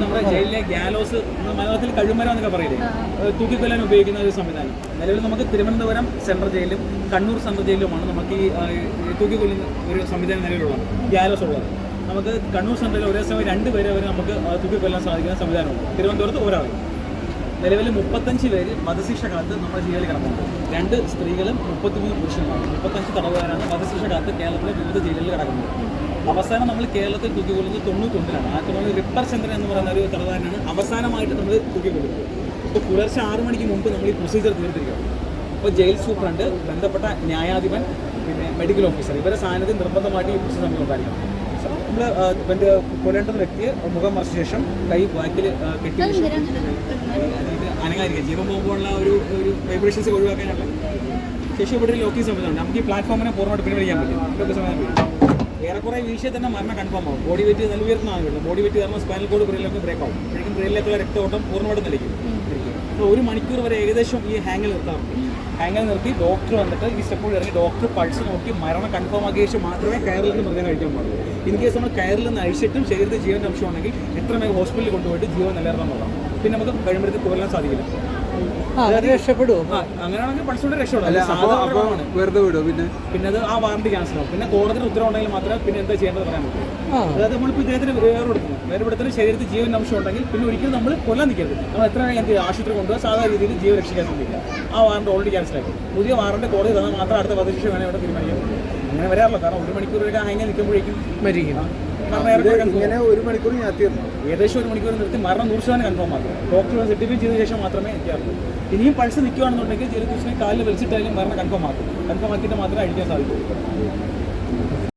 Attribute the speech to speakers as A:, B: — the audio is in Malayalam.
A: നമ്മുടെ ജയിലിലെ ഗാലോസ് മലയാളത്തിൽ കഴുമരം എന്നൊക്കെ പറയില്ലേ? തൂക്കിക്കൊല്ലാൻ ഉപയോഗിക്കുന്ന ഒരു സംവിധാനം. നിലവിൽ നമുക്ക് തിരുവനന്തപുരം സെൻട്രൽ ജയിലും കണ്ണൂർ സെൻട്രൽ ജയിലുമാണ് നമുക്ക് ഈ തൂക്കിക്കൊല്ലുന്ന ഒരു സംവിധാനം നിലവിലുള്ളത് ഗാലോസ് ഉള്ളത്. നമുക്ക് കണ്ണൂർ സെൻട്രലിൽ ഒരേ സമയം രണ്ട് പേരെ വരെ നമുക്ക് തൂക്കിക്കൊല്ലാൻ സാധിക്കുന്ന സംവിധാനമുണ്ട്. തിരുവനന്തപുരത്ത് ഒരാൾ നിലവിൽ മുപ്പത്തഞ്ച് പേര് വധശിക്ഷ കാത്ത് നമ്മുടെ ജില്ലയിൽ കിടക്കുന്നുണ്ട് രണ്ട് സ്ത്രീകളും മുപ്പത്തിമൂന്ന് പുരുഷന്മാരും. മുപ്പത്തഞ്ച് തടവുകാരാണ് വധശിക്ഷ കാത്ത് കേരളത്തിലെ വിവിധ ജില്ലകളിൽ കിടക്കുന്നത്. അവസാനം നമ്മൾ കേരളത്തിൽ തൂക്കിക്കൊള്ളുന്നത് തൊണ്ണൂറ്റൊന്നിലാണ്. ആ തൊണ്ണൂറ് റിപ്പർ ചന്ദ്രൻ എന്ന് പറയുന്ന ഒരു തടവുകാരനാണ് അവസാനമായിട്ട് നമ്മൾ തൂക്കിക്കൊള്ളുന്നത് ഇപ്പോൾ പുലർച്ചെ ആറ് മണിക്ക് മുമ്പ് നമ്മൾ ഈ പ്രൊസീജിയർ തീർത്തിരിക്കുകയാണ്. ഇപ്പോൾ ജയിൽ സൂപ്രണ്ട് ബന്ധപ്പെട്ട ന്യായാധിപൻ പിന്നെ മെഡിക്കൽ ഓഫീസർ ഇവരെ സാന്നിധ്യം നിർബന്ധമായിട്ട് ഈ പ്രൊസീജിയർ നമുക്ക് ഉണ്ടായിരിക്കണം നമ്മൾ പിന്നെ കൊല്ലേണ്ടുന്ന വ്യക്തിയെ മുഖം മറിച്ച ശേഷം കൈ ബാക്കിൽ കെട്ടി അനങ്ങാതിരിക്കുക. ജീവൻ പോകുമ്പോഴുള്ള ഒരു ഒരു വൈബ്രേഷൻസ് ഒഴിവാക്കാനുള്ള ശേഷം ഇവിടെ ഒരു ലോക്കി സംവിധാനം നമുക്ക് ഈ പ്ലാറ്റ്ഫോമിനെ പൂർണമായിട്ട് പിൻവലിക്കാൻ പറ്റും. ലോക്ക് സംവിധാനം. ഏറെക്കുറെ വീഴ്ചയിൽ തന്നെ മരണം കൺഫേം ആവും. ബോഡി വെയിറ്റ് നല്ല ഉയർന്നതാണ് ആകുള്ളൂ ബോഡി വെയിറ്റ് കാരണം സ്പൈനൽ കോഡ് ബ്രെയിലൊക്കെ ബ്രേക്ക് ആവും. ബ്രെയിനിലേക്കുള്ള രക്തഓട്ടം പൂർണമായിട്ട് നിലയ്ക്കും. ഒരു മണിക്കൂർ വരെ ഏകദേശം ഈ ഹാങ്ങിൽ നിർത്താറുണ്ട്. ഹാങ്ങിൽ നിർത്തി ഡോക്ടർ വന്നിട്ട് ഈ സ്റ്റെപ്പ് ഇറങ്ങി ഡോക്ടർ പൾസ് നോക്കി മരണം കൺഫേം ആക്കിയ ശേഷം മാത്രമേ കയറിൽ നിന്ന് മൃഗം കഴിക്കാൻ പാടുള്ളൂ. ഇൻ കേസ് നമ്മൾ കയറിൽ നിന്ന് അഴിച്ചിട്ടും ശരീരത്തിൽ ജീവൻ അംശമാണെങ്കിൽ എത്ര ഹോസ്പിറ്റലിൽ കൊണ്ടുപോയിട്ട് ജീവൻ നിലനിർത്താൻ പിന്നെ നമുക്ക് കഴിയുമ്പോഴത്തേക്ക് കൊല്ലാൻ സാധിക്കില്ല.
B: വെറുതെ വിടുമോ പിന്നെ
A: പിന്നെ അത് ആ വാറണ്ടി ക്യാൻസൽ ആവും. പിന്നെ കോടതിയുടെ ഉത്തരവുണ്ടെങ്കിൽ മാത്രമേ പിന്നെ എന്താ ചെയ്യേണ്ടത് പറയാൻ പറ്റൂ. അതായത് നമ്മളിപ്പോൾ ഇദ്ദേഹത്തിന് വേറെടുക്കുന്നു വേറെടുത്തിന് ശരീരത്തിൽ ജീവൻ അംശം ഉണ്ടെങ്കിൽ പിന്നെ ഒരിക്കലും നമ്മൾ കൊല്ലാൻ നിൽക്കരുത്. നമ്മൾ എത്ര എന്ത് ആശുപത്രി കൊണ്ടുപോയി സാധാരണ രീതിയിൽ ജീവൻ രക്ഷിക്കാൻ ശ്രമിക്കുക. ആ വാറണ്ട് ഓൾറെഡി ക്യാൻസൽ ആക്കി പുതിയ വാറണ്ട് കോടതി തന്നാൽ മാത്രം അടുത്ത വധശിക്ഷ വേണം ഇവിടെ തീരുമാനിക്കാൻ പറ്റും അങ്ങനെ വരാറില്ല. കാരണം ഒരു മണിക്കൂറൊക്കെ അങ്ങനെ നിൽക്കുമ്പോഴേക്കും
C: മരിക്കും.
B: ഇങ്ങനെ ഒരു മണിക്കൂർ ഞാൻ തീർന്നു
A: ഏകദേശം ഒരു മണിക്കൂർ നിർത്തി മരണം നൂറ് ശതമാനം കൺഫേം ആക്കും ഡോക്ടർ സർട്ടിഫൈ ചെയ്ത ശേഷം മാത്രമേ എത്തിയാറുള്ളൂ. ഇനിയും പൾസ് നിൽക്കുകയാണെന്നുണ്ടെങ്കിൽ ജലദൂഷണെ കാലിൽ വലിച്ചിട്ടായാലും മരണം കൺഫേം ആക്കും കൺഫേം ആക്കിയിട്ട് മാത്രമേ അടിക്കാൻ സാധിക്കൂ.